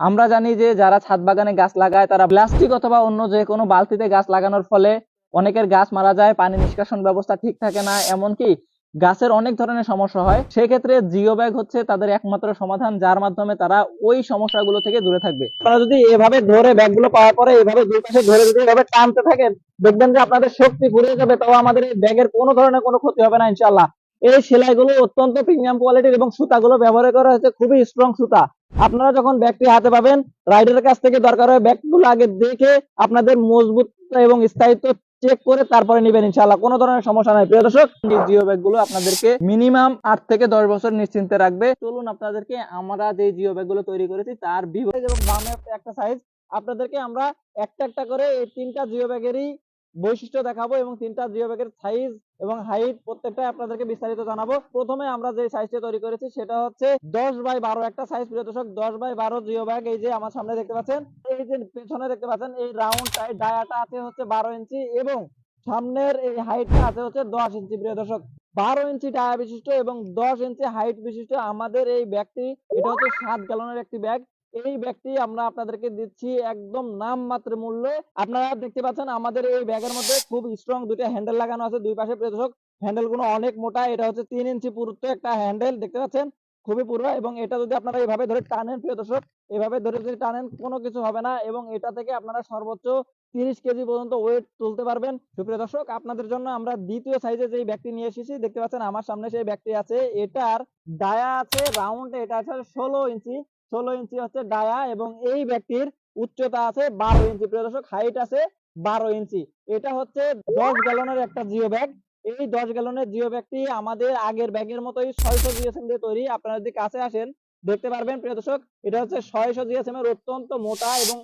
আমরা জানি যে যারা ছাদ বাগানে গাছ লাগায়, তারা প্লাস্টিক অথবা অন্য যে কোনো বালতিতে গাছ লাগানোর ফলে অনেকের গাছ মারা যায়, পানি নিষ্কাশন ব্যবস্থা ঠিক থাকে না, এমনকি গাছের অনেক ধরনের সমস্যা হয়। সেক্ষেত্রে জিও ব্যাগ হচ্ছে তাদের একমাত্র সমাধান, যার মাধ্যমে তারা ওই সমস্যাগুলো থেকে দূরে থাকবে। আপনারা যদি এভাবে ধরে ব্যাগগুলো পাওয়ার পরে এভাবে দুই পাশে ধরে যদি এভাবে টানতে থাকেন, দেখবেন যে আপনাদের শক্তি ফুরিয়ে যাবে, তাও আমাদের এই ব্যাগের কোনো ধরনের কোনো ক্ষতি হবে না ইনশাল্লাহ এই সেলাইগুলো অত্যন্ত প্রিমিয়াম কোয়ালিটির এবং সুতাগুলো ব্যবহার করা হয়েছে, খুবই স্ট্রং সুতা। আপনারা যখন ব্যাগটি হাতে পাবেন রাইডারের কাছ থেকে দরকার হয় ব্যাগগুলো আগে দেখে আপনাদের মজবুত এবং স্থায়িত্ব চেক করে তারপরে নেবেন ইনশাআল্লাহ। কোনো ধরনের সমস্যা নাই। প্রিয় দর্শক জিও ব্যাগগুলো আপনাদেরকে মিনিমাম আট থেকে দশ বছর নিশ্চিন্তে রাখবে। চলুন আপনাদেরকে, আমরা যে জিও ব্যাগগুলো তৈরি করেছি, তার বিভাগ এবং বামে একটা সাইজ আপনাদেরকে আমরা একটা একটা করে এই তিনটা জিও ব্যাগেরই বৈশিষ্ট্য দেখাবো এবং তিনটা জিও ব্যাগের সাইজ এবং হাইট প্রত্যেকটাই আপনাদেরকে বিস্তারিত জানাব। প্রথমে আমরা যে সাইজটা তৈরি করেছি সেটা হচ্ছে দশ বাই বারো একটা সাইজ প্রিয় দর্শক, দশ বাই বারো জিও ব্যাগ এই যে আমার সামনে দেখতে পাচ্ছেন, এই যে পেছনে দেখতে পাচ্ছেন, এই রাউন্ড ডায়াটা আছে হচ্ছে বারো ইঞ্চি এবং সামনের এই হাইটটা আছে হচ্ছে দশ ইঞ্চি, প্রিয় দর্শক। বারো ইঞ্চি ডায়া বিশিষ্ট এবং দশ ইঞ্চি হাইট বিশিষ্ট আমাদের এই ব্যাগটি এটা হচ্ছে সাত গ্যালনের একটি ব্যাগ এই ব্যাগটি আমরা আপনাদেরকে দিচ্ছি একদম নাম মাত্র মূল্যে। আপনারা দেখতে পাচ্ছেন আমাদের এই ব্যাগের মধ্যে খুব স্ট্রং দুইটা হ্যান্ডেল লাগানো আছে দুই পাশে প্রদর্শক হ্যান্ডেলগুলো অনেক মোটা, এটা হচ্ছে তিন ইঞ্চি পুরুত্ব একটা হ্যান্ডেল দেখতে পাচ্ছেন? খুবই পুরো এবং এটা যদি আপনারা এইভাবে ধরে টানেন প্রিয় দর্শক, এভাবে ধরে যদি টানেন কোনো কিছু হবে না এবং এটা থেকে আপনারা সর্বোচ্চ তিরিশ কেজি পর্যন্ত ওয়েট তুলতে পারবেন। সুপ্রিয় দর্শক, আপনাদের জন্য আমরা দ্বিতীয় সাইজে যে ব্যাগটি নিয়ে এসেছি, দেখতে পাচ্ছেন আমার সামনে সেই ব্যাগটি আছে। এটার ডায়া আছে রাউন্ড এটা আছে ষোলো ইঞ্চি। ষোলো ইঞ্চি হচ্ছে ডায়া এবং এই ব্যাগটির উচ্চতা আছে বারো ইঞ্চি। প্রিয় দর্শক হাইট আছে বারো ইঞ্চি। এটা হচ্ছে দশ গ্যালনের একটা জিও ব্যাগ। এই দশ গ্যালনের জিও ব্যাগটি আমাদের আগের ব্যাগের মতোই ছয়শো জিএসএম দিয়ে তৈরি। আপনারা যদি কাছে আসেন, দেখতে পারবেন, প্রিয় দর্শক, এটা হচ্ছে ছয়শো জিএসএম এর অত্যন্ত মোটা এবং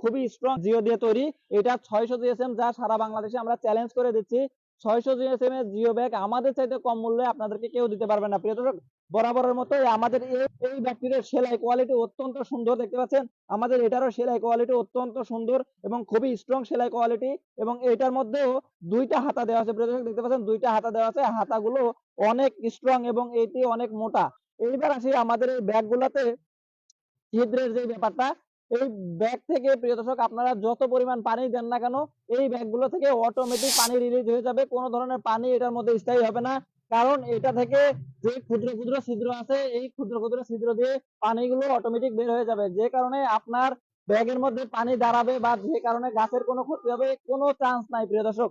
খুবই স্ট্রং জিও দিয়ে তৈরি। এটা ছয়শো জিএসএম যা সারা বাংলাদেশে আমরা চ্যালেঞ্জ করে দিচ্ছি। ছয়শো জিও ব্যাগ আমাদের চাইতে কম মূল্যে আপনাদেরকে কেউ দিতে পারবে না। প্রিয় দর্শক, বরাবরের মতো আমাদের এই ব্যাগটির সেলাই কোয়ালিটি অত্যন্ত সুন্দর দেখতে পাচ্ছেন। আমাদের এটারও সেলাই কোয়ালিটি অত্যন্ত সুন্দর এবং খুবই স্ট্রং সেলাই কোয়ালিটি এবং এটার মধ্যেও দুইটা হাতা দেওয়া আছে। প্রিয় দর্শক, দেখতে পাচ্ছেন দুইটা হাতা দেওয়া আছে। হাতাগুলো অনেক স্ট্রং এবং এটি অনেক মোটা। এইবার আসি আমাদের এই ব্যাগগুলোতে ছিদ্রের যে ব্যাপারটা এই ব্যাগ থেকে প্রিয় দর্শক, আপনারা যত পরিমাণ পানি দেন না কেন, এই ব্যাগগুলো থেকে অটোমেটিক পানি রিলিজ হয়ে যাবে। কোনো ধরনের পানি এটার মধ্যে স্থায়ী হবে না। কারণ এটা থেকে যে ক্ষুদ্র ক্ষুদ্র ছিদ্র আছে, এই ক্ষুদ্র ক্ষুদ্র ছিদ্র দিয়ে পানিগুলো অটোমেটিক বের হয়ে যাবে। যে কারণে আপনার ব্যাগের মধ্যে পানি দাঁড়াবে বা যে কারণে গাছের কোনো ক্ষতি হবে, কোনো চান্স নাই, প্রিয় দর্শক।